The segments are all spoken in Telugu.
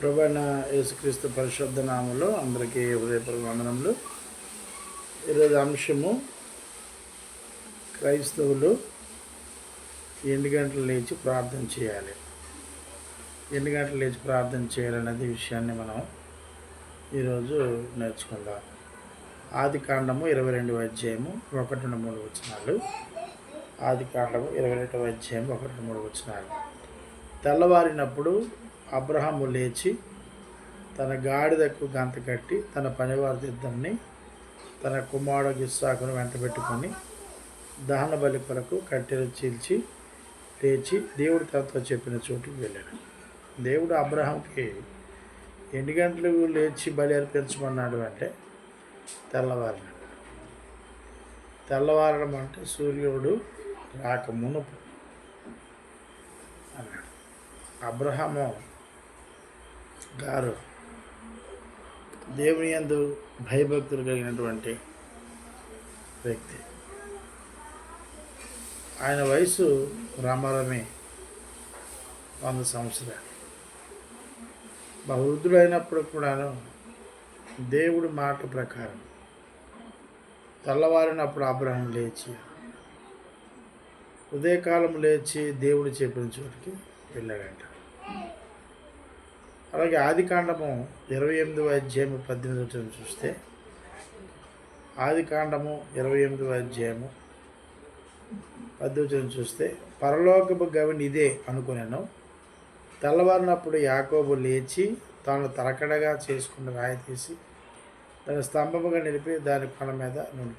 ప్రభైన యేసుక్రీస్తు పరిశుద్ధ నామంలో అందరికీ హృదయపూర్వక వందనములు. ఈరోజు అంశము క్రైస్తవులు ఎన్ని గంటలు లేచి ప్రార్థన చేయాలి? ఎన్ని గంటలు లేచి ప్రార్థన చేయాలనేది విషయాన్ని మనం ఈరోజు నేర్చుకుందాం. ఆది కాండము ఇరవై రెండు అధ్యాయము ఒకటి రెండు మూడు వచనాలు. ఆది కాండము ఇరవై రెండు అధ్యాయం ఒకటి మూడు వచనాలు. తెల్లవారినప్పుడు అబ్రహాము లేచి తన గాడిదకు గంత కట్టి తన పనివారి ఇద్దరిని తన కుమారుడు ఇస్సాకును వెంటబెట్టుకొని దహన బలి కొరకు కట్టెలు చీల్చి లేచి దేవుడు తనతో చెప్పిన చోటుకి వెళ్ళాడు. దేవుడు అబ్రహాంకి ఎన్ని గంటలకు లేచి బలి అర్పించమన్నాడు అంటే తెల్లవారిన. తెల్లవారడం అంటే సూర్యుడు రాక మునుపు అన్నాడు. అబ్రహము గారు దేవుని యందు భయభక్తులు కలిగినటువంటి వ్యక్తి. ఆయన వయసు రామారామే వంద సంవత్సరాలు. బహువృద్ధుడైనప్పుడు కూడాను దేవుడి మాట ప్రకారం తెల్లవారినప్పుడు అబ్రహం లేచి ఉదయకాలం లేచి దేవుడు చెప్పిన చోటికి వెళ్ళాడంట. అలాగే ఆది కాండము ఇరవై ఎనిమిదవ అధ్యాయము పద్దెనిమిది చూస్తే ఆది కాండము ఇరవై ఎనిమిదవ అధ్యాయము పద్దెనిమిది చూస్తే పరలోకపు గవిని ఇదే అనుకునేను. తెల్లవారినప్పుడు యాకోబు లేచి తాను తలకడగా చేసుకున్న రాయి తీసి దాని స్తంభముగా నిలిపి దాని కొన మీద నూనె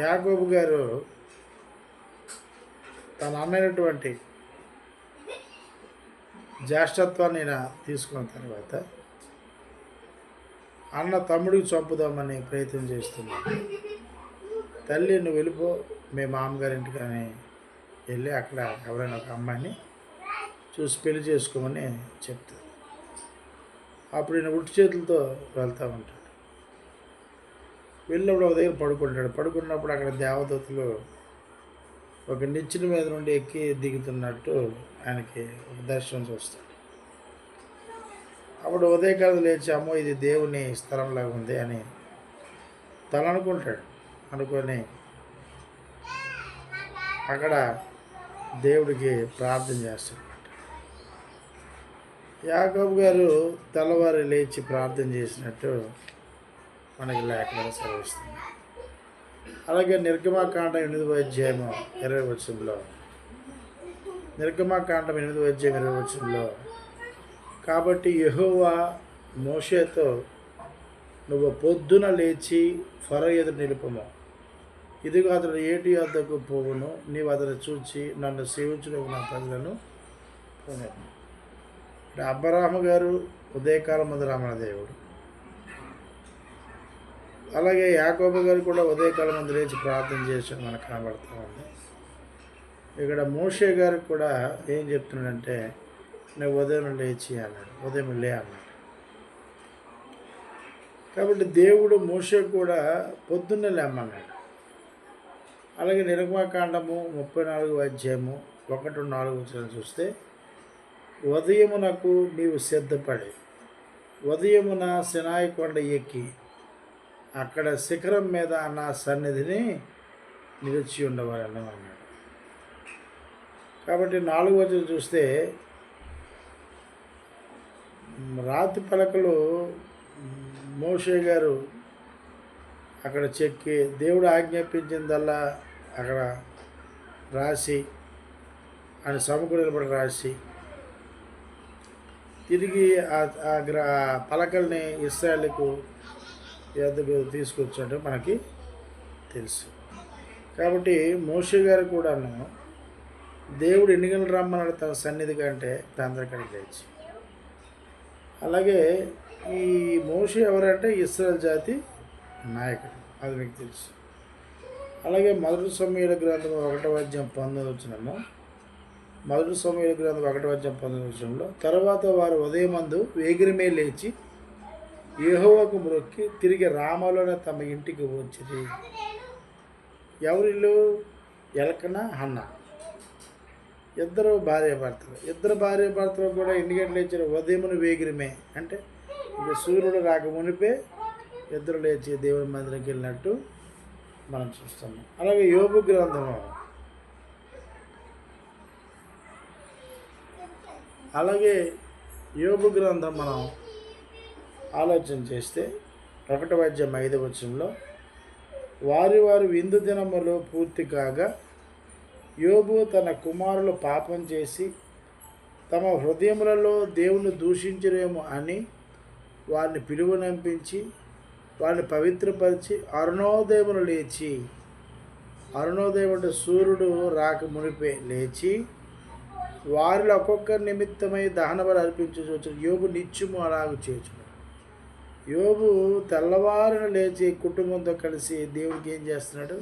యాకోబు గారు తన అన్నైనటువంటి జ్యేష్ఠత్వాన్ని ఈయన తీసుకున్న తర్వాత అన్న తమ్ముడికి చంపుదామని ప్రయత్నం చేస్తున్నాడు తల్లి నువ్వు వెళ్ళిపో మీ మామగారింటికి అని వెళ్ళి అక్కడ ఎవరైనా ఒక అమ్మాయిని చూసి పెళ్ళి చేసుకోమని చెప్తుంది. అప్పుడు ఈయన ఉట్టి చేతులతో వెళ్తూ ఉంటాడు. వెళ్ళినప్పుడు ఒక దగ్గర పడుకుంటాడు. పడుకున్నప్పుడు అక్కడ దేవదత్తులు ఒక నిచ్చిన మీద నుండి ఎక్కి దిగుతున్నట్టు ఆయనకి ఒక దర్శనం చూస్తాడు. అప్పుడు ఉదయకాలం లేచి అమ్మో ఇది దేవుని స్థలంలాగా ఉంది అని తను అనుకుంటాడు. అనుకొని అక్కడ దేవుడికి ప్రార్థన చేస్తాడు యాకబ్ గారు తెల్లవారు లేచి ప్రార్థన చేసినట్టు మనకి లేఖలో సెలవిస్తుంది. అలాగే నిర్గమాకాండ ఎనిమిది అధ్యాయము ఇరవై వచ్చంలో నిర్గమాకాండం ఎనిమిది అధ్యాయం ఇరవై వచ్చంలో కాబట్టి యహోవా మోషేతో నువ్వు పొద్దున లేచి ఫరో ఎదురు నిలుపము. ఇదిగో అతడు ఏటి వద్దకు పోవును నీవు అతను చూచి నన్ను సేవించిన నా ప్రజలను పోనెను. అబ్బరామ గారు ఉదయకాలం ముందు రమణ దేవుడు. అలాగే యాకోబ గారు కూడా ఉదయకాలం ముందు లేచి ప్రార్థన చేసి మనకు కనబడుతూ ఉంది. ఇక్కడ మోషే గారికి కూడా ఏం చెప్తున్నాడంటే నేను ఉదయం లేచి అన్నాడు. ఉదయం లే అన్నాడు. కాబట్టి దేవుడు మోషే కూడా పొద్దున్నే లేమన్నాడు. అలాగే నిర్మాకాండము ముప్పై నాలుగు అధ్యాయము ఒకటి నాలుగు వచ్చిన చూస్తే ఉదయమునకు నీవు సిద్ధపడి ఉదయమున సినాయి కొండ ఎక్కి అక్కడ శిఖరం మీద నా సన్నిధిని నిలిచి ఉండవాలని అన్నాడు. కాబట్టి నాలుగు వచనం చూస్తే రాతి పలకలు మోషే గారు అక్కడ చెక్కి దేవుడు ఆజ్ఞాపించిందల్లా అక్కడ రాసి ఆయన సముఖం నిలబడి రాసి తిరిగి ఆ- గ్రా గ్ర పలకల్ని ఇస్రాయల్కు ఎద్దకు తీసుకొచ్చాడు మనకి తెలుసు. కాబట్టి మోషే గారు కూడాను దేవుడు ఎన్ని గంటలు రమ్మన్నాడు తన సన్నిధి కంటే తొందరకడికి లేచి. అలాగే ఈ మోషి ఎవరంటే ఇస్రాయల్ జాతి నాయకుడు అది మీకు తెలుసు. అలాగే మొదటి సమయాల గ్రంథం ఒకటో అధ్యాయం పంతొమ్మిది వచ్చినము మొదటి సమయాల గ్రంథం ఒకటో అధ్యాయం పంతొమ్మిది వచ్చినంలో తర్వాత వారు ఉదయమందు వేగిరిమే లేచి యహోవకు మొక్కి తిరిగి రామలోనే తమ ఇంటికి వచ్చింది ఎవరిల్లు? ఎలకన? హన్న? ఇద్దరు భార్య భర్తలు. ఇద్దరు భార్య భర్తలు కూడా ఎన్ని గంటలు లేచారు ఉదయమును వేగిరిమే. అంటే ఇక సూర్యుడు రాక మునిపే ఇద్దరు లేచి దేవుని మందిరంకి వెళ్ళినట్టు మనం చూస్తున్నాం. అలాగే యోగు గ్రంథము. అలాగే యోగు గ్రంథం మనం ఆలోచన చేస్తే ఒకటి వైద్యం ఐదు వచ్చంలో వారి వారి విందు దినములు పూర్తి కాగా యోబు తన కుమారులు పాపం చేసి తమ హృదయములలో దేవుని దూషించరేమో అని వారిని పిలువనంపించి వారిని పవిత్రపరిచి అరుణోదయమును లేచి అరుణోదయం అంటే సూర్యుడు రాక మునిపే లేచి వారిలో ఒక్కొక్కరి నిమిత్తమై దహన బలి అర్పించవచ్చు యోబు నిత్యము అలాగ చేయొచ్చు యోబు తెల్లవారున లేచి కుటుంబంతో కలిసి దేవుడికి ఏం చేస్తున్నాడు?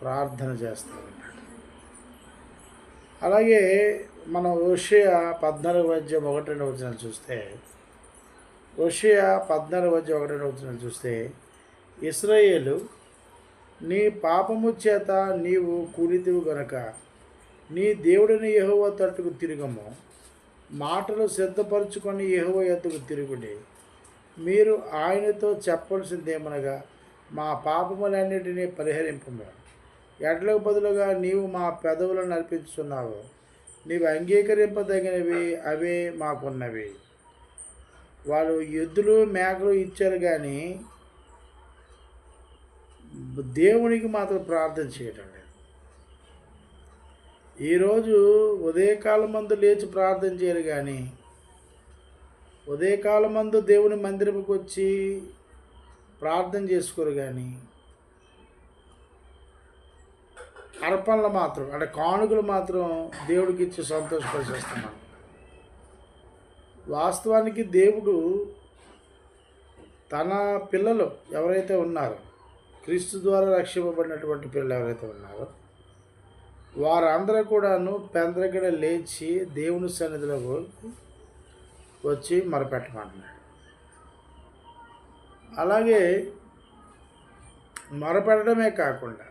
ప్రార్థన చేస్తున్నాడు అలాగే మనం ఓషియా పద్నాలుగు అధ్యాయం ఒకటి రెండు వచనాలు చూస్తే ఓషియా పద్నాలుగు అధ్యాయం ఒకటి రెండు వచనాలు చూస్తే ఇస్రాయేలు నీ పాపము చేత నీవు కూలితివు గనక నీ దేవుడిని యహోవ తట్టుకు తిరగము మాటలు సిద్ధపరచుకొని యెహోవా ఎత్తుకు తిరుగుడి. మీరు ఆయనతో చెప్పవలసిందేమనగా మా పాపములన్నిటినీ పరిహరింపము. ఎడ్లకు బదులుగా నీవు మా పెదవులను నడిపిస్తున్నావు నీవు అంగీకరింపదగినవి అవే మాకున్నవి. వాళ్ళు ఎద్దులు మేకలు ఇచ్చారు కానీ దేవునికి మాత్రం ప్రార్థన చేయటం లేదు. ఈరోజు ఉదయకాలం మందు లేచి ప్రార్థన చేయరు కానీ ఉదయకాలం మందు దేవుని మందిరంకి వచ్చి ప్రార్థన చేసుకోరు కానీ అర్పణలు మాత్రం అంటే కానుకలు మాత్రం దేవుడికి ఇచ్చి సంతోషపరిచేస్తున్నాను. వాస్తవానికి దేవుడు తన పిల్లలు ఎవరైతే ఉన్నారో క్రీస్తు ద్వారా రక్షింపబడినటువంటి పిల్లలు ఎవరైతే ఉన్నారో వారందరూ కూడాను పెందరగడ లేచి దేవుని సన్నిధిలో వచ్చి మొరపెట్టమంటున్నాడు. అలాగే మొరపెట్టడమే కాకుండా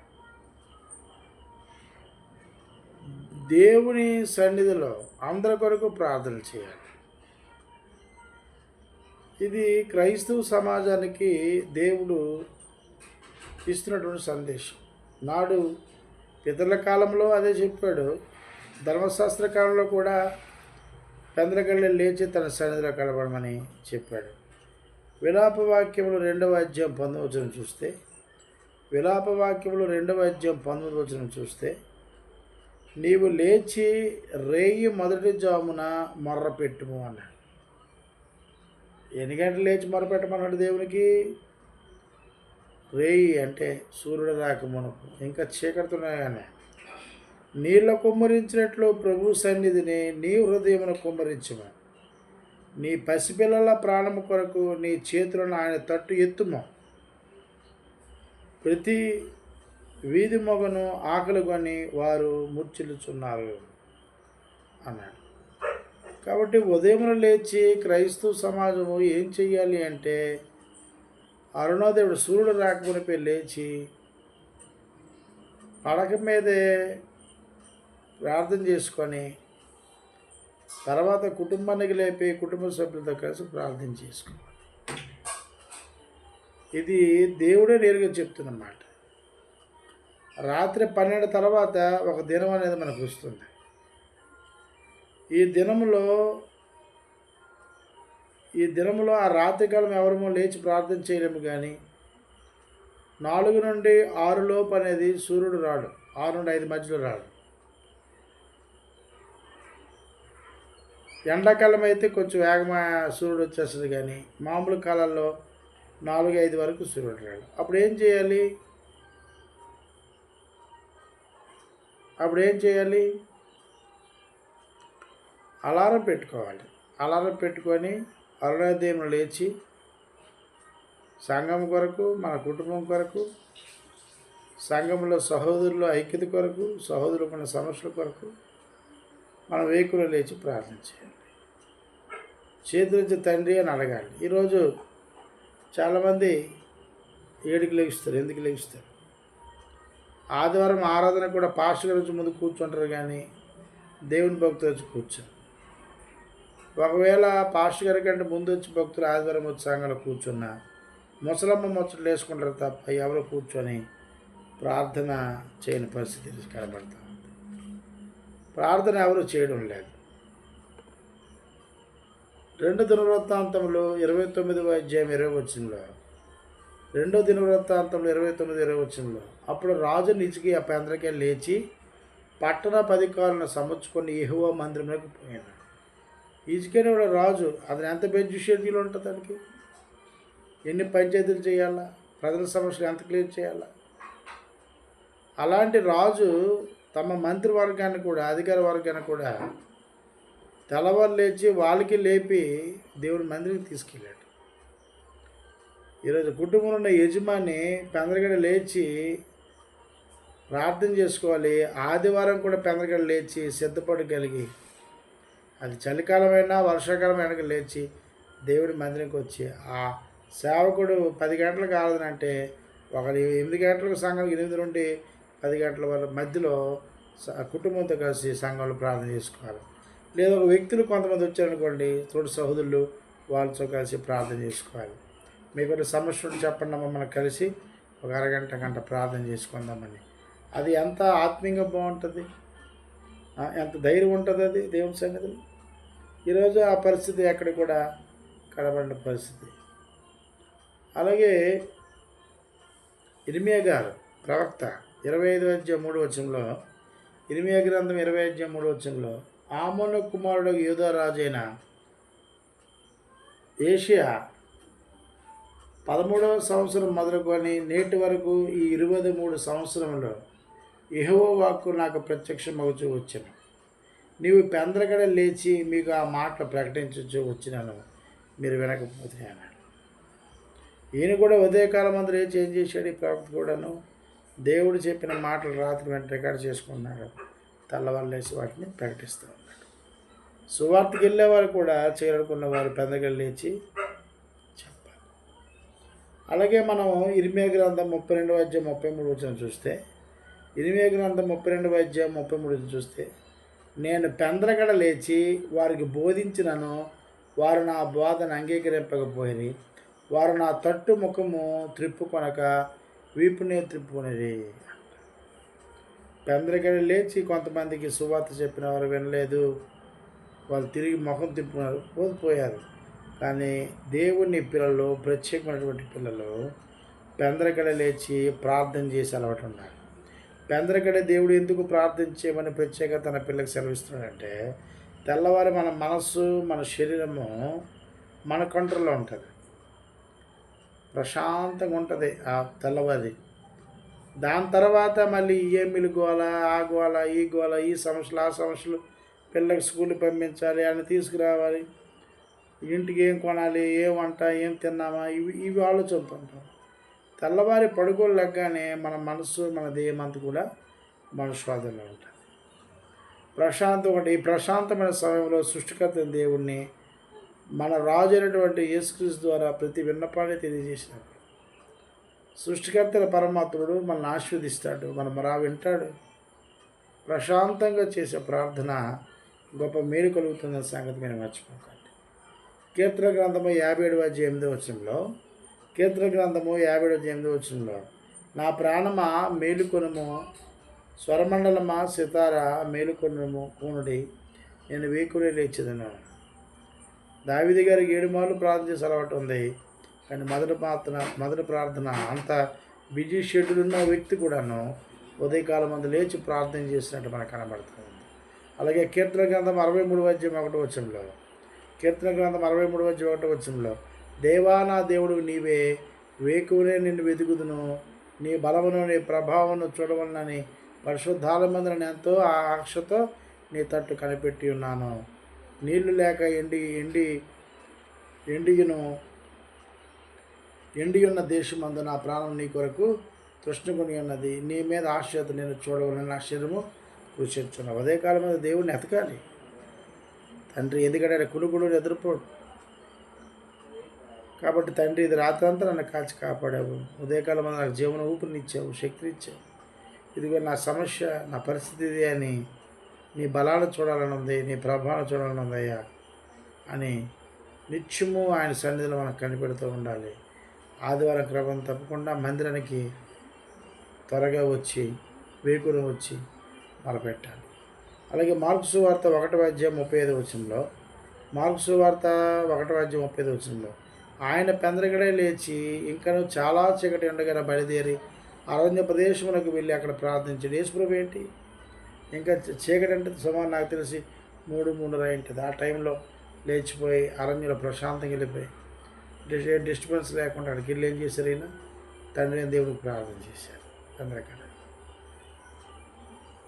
దేవుని సన్నిధిలో అందరి కొరకు ప్రార్థన చేయాలి. ఇది క్రైస్తవ సమాజానికి దేవుడు ఇస్తున్నటువంటి సందేశం. నాడు పితరుల కాలంలో అదే చెప్పాడు. ధర్మశాస్త్ర కాలంలో కూడా చంద్రగళ్ళ లేచి తన సన్నిధిలో కలపడమని చెప్పాడు. విలాపవాక్యములు రెండవ అధ్యాయం పంతొమ్మిది చూస్తే విలాపవాక్యములు రెండవ అధ్యాయం పంతొమ్మిది చూస్తే నీవు లేచి రేయి మొదటి జామున మొర్ర పెట్టుము అన్నాడు. ఎన్ని గంటలు లేచి మొరపెట్టమన్నాడు దేవునికి? రేయి అంటే సూర్యుడు రాకమునకు ఇంకా చీకటితున్నాయనే నీళ్ళ కుమ్మరించినట్లు ప్రభు సన్నిధిని నీ హృదయమును కుమ్మరించము. నీ పసిపిల్లల ప్రాణము కొరకు నీ చేతులను ఆయన తట్టు ఎత్తుము. ప్రతి వీధి మొగను ఆకలి కొని వారు ముచ్చిలుచున్నారు అన్నాడు. కాబట్టి ఉదయం లేచి క్రైస్తవ సమాజము ఏం చెయ్యాలి అంటే అరుణోదయుడు సూర్యుడు రాకమునిపై లేచి పడక మీదే ప్రార్థన చేసుకొని తర్వాత కుటుంబానికి లేపి కుటుంబ సభ్యులతో కలిసి ప్రార్థన చేసుకోవాలి ఇది దేవుడే నేరుగా చెప్తున్నమాట. రాత్రి పన్నెండు తర్వాత ఒక దినం అనేది మనకు వస్తుంది. ఈ దినంలో ఈ దినంలో ఆ రాత్రికాలం ఎవరమో లేచి ప్రార్థన చేయలేము కానీ నాలుగు నుండి ఆరు లోపు అనేది సూర్యుడు రాడు ఆరు నుండి ఐదు మధ్యలో రాడు. ఎండాకాలం అయితే కొంచెం వేగమా సూర్యుడు వచ్చేస్తుంది కానీ మామూలు కాలాల్లో నాలుగు ఐదు వరకు సూర్యుడు రాడు. అప్పుడు ఏం చేయాలి? అప్పుడు ఏం చేయాలి? అలారం పెట్టుకోవాలి. అలారం పెట్టుకొని అరుణోదయం లేచి సంఘం కొరకు మన కుటుంబం కొరకు సంఘంలో సహోదరుల ఐక్యత కొరకు సహోదరులు మన సమస్యల కొరకు మనం వేకులు లేచి ప్రార్థన చేయాలి. చేతులెత్తి తండ్రి అని అడగాలి. ఈరోజు చాలామంది ఏడుకి లెగిస్తారు ఎందుకు లెగిస్తారు ఆదివారం ఆరాధన కూడా పాస్టర్ గారి ముందు కూర్చుంటారు కానీ దేవుని భక్తులు వచ్చి కూర్చో ఒకవేళ పాస్టర్ గారి కంటే ముందు వచ్చి భక్తులు ఆదివారం వచ్చి సంఘంలో కూర్చున్నా ముసలమ్మ ముచ్చట్లు వేసుకుంటారు తప్ప ఎవరు కూర్చొని ప్రార్థన చేయని పరిస్థితి కనబడతా ఉంది? ప్రార్థన ఎవరు చేయడం లేదు. రెండు దినవృత్తాంతంలో ఇరవై తొమ్మిది అధ్యాయం ఇరవై వచ్చింలో రెండో దినవృత్తాంతంలో ఇరవై తొమ్మిది ఇరవై వచ్చింలో అప్పుడు రాజు నిచికి ఆ పెందరికే లేచి పట్టణ పదికాలను సమర్చుకొని ఎహువ మందిరంలోకి పోయాడు. ఈజుకైన కూడా రాజు అతను ఎంత బెంచ్ షెడ్యూల్ ఉంటుంది దానికి ఎన్ని పంచాయతీలు చేయాలా? ప్రజల సమస్యలు ఎంత క్లియర్ చేయాలా? అలాంటి రాజు తమ మంత్రివర్గాన్ని కూడా అధికార వర్గాన్ని కూడా తెల్లవారు లేచి వాళ్ళకి లేపి దేవుడి మందిరికి తీసుకెళ్ళాడు. ఈరోజు కుటుంబంలో ఉన్న యజమాని పెందరగడ లేచి ప్రార్థన చేసుకోవాలి. ఆదివారం కూడా పెందగడ లేచి సిద్ధపడగలిగి అది చలికాలమైనా వర్షాకాలమైనా లేచి దేవుడి మందిరంకి వచ్చి ఆ సేవకుడు పది గంటలకు ఆరాధన అంటే ఒకరు ఎనిమిది గంటలకు సంఘం ఎనిమిది నుండి పది గంటల వరకు మధ్యలో కుటుంబంతో కలిసి సంఘంలో ప్రార్థన చేసుకోవాలి. లేదా ఒక వ్యక్తులు కొంతమంది వచ్చారనుకోండి తోటి సహోదరులు వాళ్ళతో కలిసి ప్రార్థన చేసుకోవాలి. మీకు సమస్యలు చెప్పండి మమ్మల్ని కలిసి ఒక అరగంట గంట ప్రార్థన చేసుకుందామని. అది ఎంత ఆత్మీయంగా బాగుంటుంది? ఎంత ధైర్యం ఉంటుంది అది దేవుని సన్నిధిలో ఈరోజు ఆ పరిస్థితి ఎక్కడ కూడా కనబడిన పరిస్థితి. అలాగే ఇర్మియా గారు ప్రవక్త ఇరవై ఐదు అధ్యాయం మూడు వచ్చంలో ఇర్మియా గ్రంథం ఇరవై అధ్యాయం మూడు వచ్చంలో ఆమోను కుమారుడు యూదరాజైన ఏషియా పదమూడవ సంవత్సరం మొదలుకొని నేటి వరకు ఈ ఇరవై మూడు సంవత్సరంలో ఎహో వాక్కు నాకు ప్రత్యక్షమవుతూ వచ్చాను. నీవు పెందరగడ లేచి మీకు ఆ మాటలు ప్రకటించు వచ్చినాను. మీరు వినకపోతే అన్నాడు. ఈయన కూడా ఉదయకాలం అందరూ ఏ చేంజ్ చేశాడు ఈ ప్రవక్త కూడాను? దేవుడు చెప్పిన మాటలు రాత్రి వెంట రికార్డ్ చేసుకున్నాడు తెల్లవారు వాటిని ప్రకటిస్తూ ఉన్నాడు. సువార్తకి వెళ్ళేవారు కూడా చేరుకున్న వారు పెందగడ లేచి చెప్పాలి. అలాగే మనం ఇరిమే గ్రంథం ముప్పై రెండు అధ్యాయం ముప్పై మూడు వచ్చిన చూస్తే ఇరిమే గ్రంథం ముప్పై రెండు అధ్యాయం ముప్పై మూడు చూస్తే నేను పెందరగడ లేచి వారికి బోధించినను వారు నా బోధన అంగీకరింపకపోయి వారు నా తట్టు ముఖము త్రిప్పుకొనక వీపునే త్రిప్పుకునేది పెందరగడ లేచి కొంతమందికి సువార్త చెప్పిన వారు వినలేదు. వాళ్ళు తిరిగి ముఖం తిప్పుకున్నారు పోయారు కానీ దేవుని పిల్లలు ప్రత్యేకమైనటువంటి పిల్లలు పెందరగడ లేచి ప్రార్థన చేసి అలవాటు ఉన్నారు. పెందరగడ దేవుడు ఎందుకు ప్రార్థించేమని చేయమని ప్రత్యేక తన పిల్లకి సెలవిస్తున్నాడంటే తెల్లవారి మన మనస్సు మన శరీరము మన కంట్రోల్లో ఉంటుంది. ప్రశాంతంగా ఉంటుంది ఆ తెల్లవారి. దాని తర్వాత మళ్ళీ ఏ గోల ఆ గోల ఈ గోల ఈ సమస్యలు ఆ సమస్యలు పిల్లకి స్కూల్కి పంపించాలి అని తీసుకురావాలి. ఇంటికి ఏం కొనాలి ఏం వంట ఏం తిన్నామా ఇవి ఇవి ఆలోచిస్తుంటాం తెల్లవారి పడుకోలు లెగ్గానే మన మనస్సు మన దేహం అంతా కూడా మన స్వాధీనంలో ఉంటుంది. ప్రశాంతం ఒకటి ఈ ప్రశాంతమైన సమయంలో సృష్టికర్త దేవుణ్ణి మన రాజు అయినటువంటి యేసుక్రీస్తు ద్వారా ప్రతి విన్నపాన్ని తెలియజేసినాడు. సృష్టికర్తల పరమాత్ముడు మనల్ని ఆశీర్వదిస్తాడు మన రా వింటాడు. ప్రశాంతంగా చేసే ప్రార్థన గొప్ప మేలు కలుగుతుందన్న సంగతి మీరు మర్చిపోకండి. కీర్తన గ్రంథము యాభై ఏడు అధ్యాయం ఎనిమిదో వచనంలో కీర్తన గ్రంథము యాభై ఏడు అధ్యాయం నా ప్రాణమా మేలుకొనుము స్వరమండలమా సితార మేలుకొనము కూనుడి నేను వీకుని లేచిదను. దావిది గారికి ఏడు మార్లు ప్రార్థన చేసే అలవాటు ఉంది. కానీ మొదటి ప్రార్థన మొదటి ప్రార్థన అంత బిజీ షెడ్యూల్ ఉన్న వ్యక్తి కూడాను ఉదయకాలం మంది లేచి ప్రార్థన చేసినట్టు మనకు కనబడుతుంది. అలాగే కీర్తన గ్రంథం అరవై మూడు వద్యం ఒకటి వచ్చంలో కీర్తన గ్రంథం అరవై మూడు వద్యం ఒకటి వచ్చంలో దేవానా దేవుడు నీవే వేకువనే నిన్ను వెతుకుదును. నీ బలమును నీ ప్రభావమును చూడవలనని పరిశుద్ధాలమందిన ఎంతో ఆశతో నీ తట్టు కనిపెట్టి ఉన్నాను. నీళ్ళు లేక ఎండి ఎండి ఎండియును ఎండి ఉన్న దేశమందు నా ప్రాణం నీ కొరకు తృష్ణకుని ఉన్నది. నీ మీద ఆశ్చర్యత నేను చూడవలని నా శరీరము కృషించున్నావు అదే కాలం మీద దేవుడిని ఎతకాలి. తండ్రి ఎందుకంటే కులుగుడు ఎదురుపోడు కాబట్టి తండ్రి ఇది రాత్రంతా నన్ను కాల్చి కాపాడావు. ఉదయకాలం నాకు జీవన ఊపిరినిచ్చావు శక్తినిచ్చావు. ఇదిగో నా సమస్య నా పరిస్థితి ఇది అని నీ బలాలు చూడాలని ఉంది నీ ప్రభావాలు చూడాలని ఉందయ్యా అని నిత్యము ఆయన సన్నిధిలో మనకు కనిపెడుతూ ఉండాలి. ఆదివారం క్రమం తప్పకుండా మందిరానికి త్వరగా వచ్చి వేకురం వచ్చి మొదలుపెట్టాలి అలాగే మార్క్సు వార్త ఒకటి వాద్యం ముప్పై ఐదు వచ్చంలో మార్క్సు వార్త ఒకటి వాద్యం ముప్పై ఐదు వచ్చంలో ఆయన పెందరగడే లేచి ఇంకను చాలా చీకటి ఉండగా బయలుదేరి అరణ్య ప్రదేశములకు వెళ్ళి అక్కడ ప్రార్థించాడు. యేసుప్రభు ఏంటి? ఇంకా చీకటి అంటే సుమారు నాకు తెలిసి మూడు మూడున్నర ఏంటిది ఆ టైంలో లేచిపోయి అరణ్యంలో ప్రశాంతంగా వెళ్ళిపోయి డిస్ డిస్టర్బెన్స్ లేకుండా అక్కడికి వెళ్ళి ఏం చేశారు ఈయన? తండ్రి అయిన దేవుడికి ప్రార్థన చేశారు. తండ్రి అక్కడ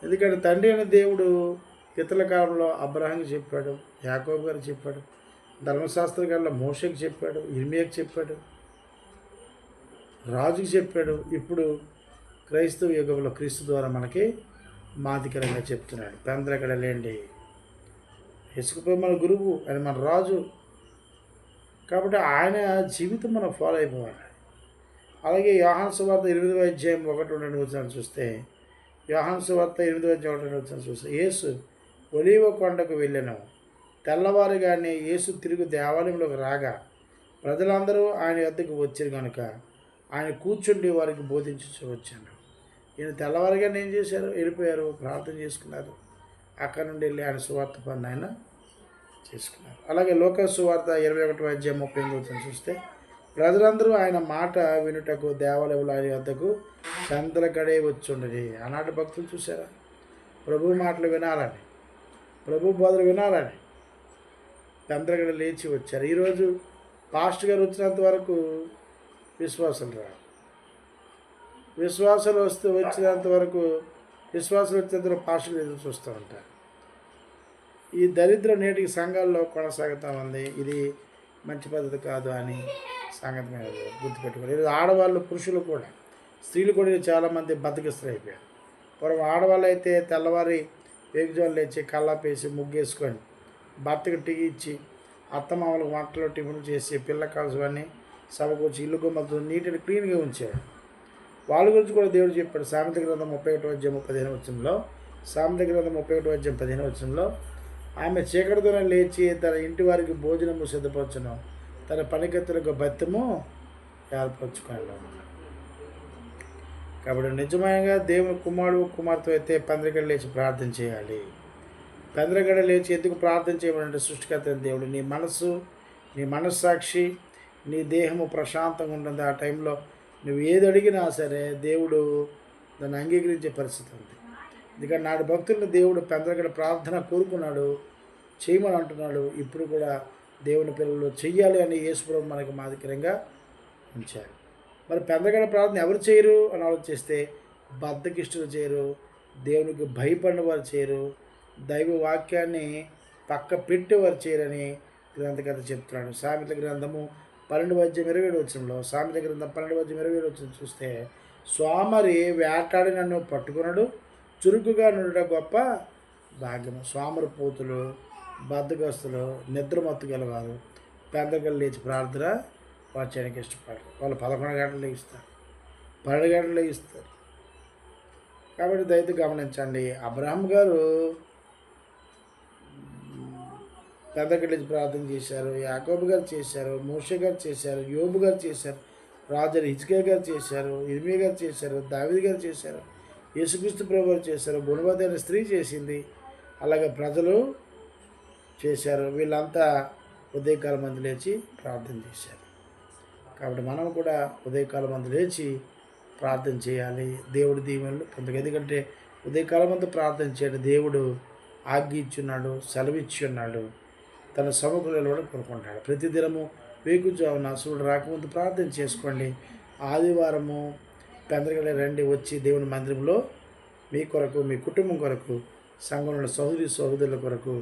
ఎందుకంటే తండ్రి అయిన దేవుడు ఇతరుల కాలంలో అబ్రహాంకి చెప్పాడు యాకోబు గారు చెప్పాడు ధర్మశాస్త్ర గారిలో మోషకి చెప్పాడు ఇర్మియాకి చెప్పాడు రాజుకి చెప్పాడు. ఇప్పుడు క్రైస్తవ యుగంలో క్రీస్తు ద్వారా మనకి మాదికరంగా చెప్తున్నాడు. పెందరగడ లేండి? ఇసుకపోయి మన గురువు అని మన రాజు. కాబట్టి ఆయన జీవితం మనం ఫాలో అయిపోవాలి. అలాగే యోహాన్ సువార్త ఎనిమిదవ అధ్యాయం ఒకటి రెండు వచ్చాను చూస్తే యోహాన్ సువార్త ఎనిమిదవ అధ్యాయం ఒకటి వచ్చాను చూస్తే యేసు ఒలివ కొండకు వెళ్ళాను. తెల్లవారుగానే యేసు తిరుగు దేవాలయంలోకి రాగా ప్రజలందరూ ఆయన వద్దకు వచ్చారు కనుక ఆయన కూర్చుండి వారికి బోధించు వచ్చాను ఈయన తెల్లవారుగానే ఏం చేశారు? వెళ్ళిపోయారు ప్రార్థన చేసుకున్నారు. అక్కడ నుండి వెళ్ళి ఆయన సువార్త పని ఆయన చేసుకున్నారు. అలాగే లోక సువార్త ఇరవై ఒకటి అధ్యాయం ముప్పై ఎనిమిది చూస్తే ప్రజలందరూ ఆయన మాట వినుటకు దేవాలయంలో ఆయన వద్దకు చంద్రగడే వచ్చుండని ఆనాటి భక్తులు చూసారా ప్రభు మాటలు వినాలని ప్రభు బోధలు వినాలని చంద్రగడ లేచి వచ్చారు. ఈరోజు పాస్ట్ గారు వచ్చినంత వరకు విశ్వాసం రాదు. విశ్వాసం వస్తే వచ్చినంత వరకు విశ్వాసం వచ్చినంత వరకు ఎదురు చూస్తూ ఉంటారు. ఈ దరిద్రం నేటికి సంఘాల్లో కొనసాగుతూ ఉంది ఇది మంచి పద్ధతి కాదు అని సంగతి మీద గుర్తుపెట్టుకోవాలి. ఈరోజు ఆడవాళ్ళు పురుషులు కూడా స్త్రీలు కూడా చాలామంది బద్దకిస్తులు అయిపోయారు పూర్వం ఆడవాళ్ళు అయితే తెల్లవారి వేగుజోళ్ళు లేచి కల్లాపేసి ముగ్గేసుకొని భర్తకు టీ ఇచ్చి అత్తమామలకు వంటలు టిఫిన్ చేసి పిల్ల కాల్సువన్నీ సభకు వచ్చి ఇల్లు గుమ్మలతో నీటిని క్లీన్గా ఉంచారు. వాళ్ళ గురించి కూడా దేవుడు చెప్పాడు. సామెత గ్రంథం ముప్పై ఒకటి అధ్యాయం పదిహేను వచ్చంలో సామెత గ్రంథం ముప్పై ఒకటి అధ్యాయం పదిహేను వచ్చంలో ఆమె చీకటితోనే లేచి తన ఇంటి వారికి భోజనము సిద్ధపరచను. తన పనికత్తులకు బత్తము ఏర్పరచుకోవడం కాబట్టి నిజమైనగా దేవుని కుమారుడు కుమార్తె అయితే పందిరిగడ లేచి ప్రార్థన చేయాలి. పెందరగడ లేచి ఎందుకు ప్రార్థన చేయమనంటే సృష్టికర్త దేవుడు నీ మనస్సు నీ మనస్సాక్షి నీ దేహము ప్రశాంతంగా ఉంటుంది ఆ టైంలో. నువ్వు ఏది అడిగినా సరే దేవుడు దాన్ని అంగీకరించే పరిస్థితి ఉంది. ఎందుకంటే నాడు భక్తులను దేవుడు పెందరగడ ప్రార్థన కోరుకున్నాడు చేయమని అంటున్నాడు. ఇప్పుడు కూడా దేవుని పిల్లలు చెయ్యాలి అని యేసుప్రభు మనకి మాదికరంగా ఉంచారు. మరి పెందగడ ప్రార్థన ఎవరు చేయరు అని ఆలోచిస్తే బద్దకిష్టులు చేయరు దేవునికి భయపడిన వారు చేయరు దైవ వాక్యాన్ని పక్క పెట్టి వారు చేయరని గ్రంథకర్త చెప్తున్నాడు. సామెత గ్రంథము పన్నెండు వద్యం ఇరవై ఏడు వచ్చంలో సామెత గ్రంథం పన్నెండు వద్యం ఇరవై ఏడు వచ్చిన చూస్తే స్వామరి వేటాడి నన్ను పట్టుకున్నాడు చురుకుగా నుండుట గొప్ప భాగ్యము. స్వామరి పోతులు బద్దగస్తులు నిద్రమత్తు గలవారు. పెద్దగలు లేచి ప్రార్థన వారు చేయడానికి ఇష్టపడరు. వాళ్ళు పదకొండు గంటలు లేగిస్తారు. పన్నెండు గంటలు లేగిస్తారు. కాబట్టి దయతో గమనించండి అబ్రహం గారు పెద్దగడ్డ ప్రార్థన చేశారు యాకోబు గారు చేశారు మోషే గారు చేశారు యోబు గారు చేశారు రాజర్ హిజ్కే గారు చేశారు ఇర్మియా గారు చేశారు దావిది గారు చేశారు యేసుక్రీస్తు ప్రభు గారు చేశారు గుణవతి అనే స్త్రీ చేసింది. అలాగే ప్రజలు చేశారు. వీళ్ళంతా ఉదయకాలం మంది లేచి ప్రార్థన చేశారు. కాబట్టి మనం కూడా ఉదయకాలం మంది లేచి ప్రార్థన చేయాలి. దేవుడి దీవెనలు పొందగా ఎందుకంటే ఉదయకాలం అంతా ప్రార్థన చేయడం దేవుడు ఆజ్ఞ ఇచ్చున్నాడు సెలవిచ్చి ఉన్నాడు తన సభకు వెళ్ళడం కోరుకుంటాడు ప్రతిదినము వేకుజామున సూర్యుడు రాకముందు ప్రార్థన చేసుకోండి. ఆదివారము పెందరగడ రండి వచ్చి దేవుని మందిరంలో మీ కొరకు మీ కుటుంబం కొరకు సంఘంలో సహోదరి సహోదరుల కొరకు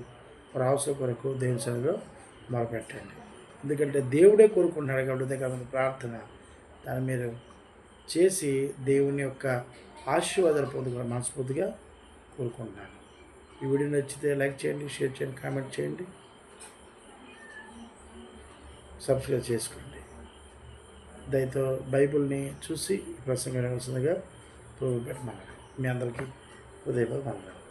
రాసు కొరకు దేవుని సన్నిధిలో మొరపెట్టండి. ఎందుకంటే దేవుడే కోరుకుంటున్నాడు కాబట్టి ఉదయకాలం ప్రార్థన దాన్ని మీరు చేసి దేవుని యొక్క ఆశీర్వాదాలు పొందుకుని మనస్ఫూర్తిగా కోరుకుంటున్నాను. ఈ వీడియో నచ్చితే లైక్ చేయండి షేర్ చేయండి కామెంట్ చేయండి. సబ్స్క్రైబ్ చేసుకోండి. దయతో బైబిల్ని చూసి ప్రసంగం వినవలసిందిగా ప్రభు పెట్టమన్నాడు మీ అందరికీ ఉదయపూర్వక వందనాలు.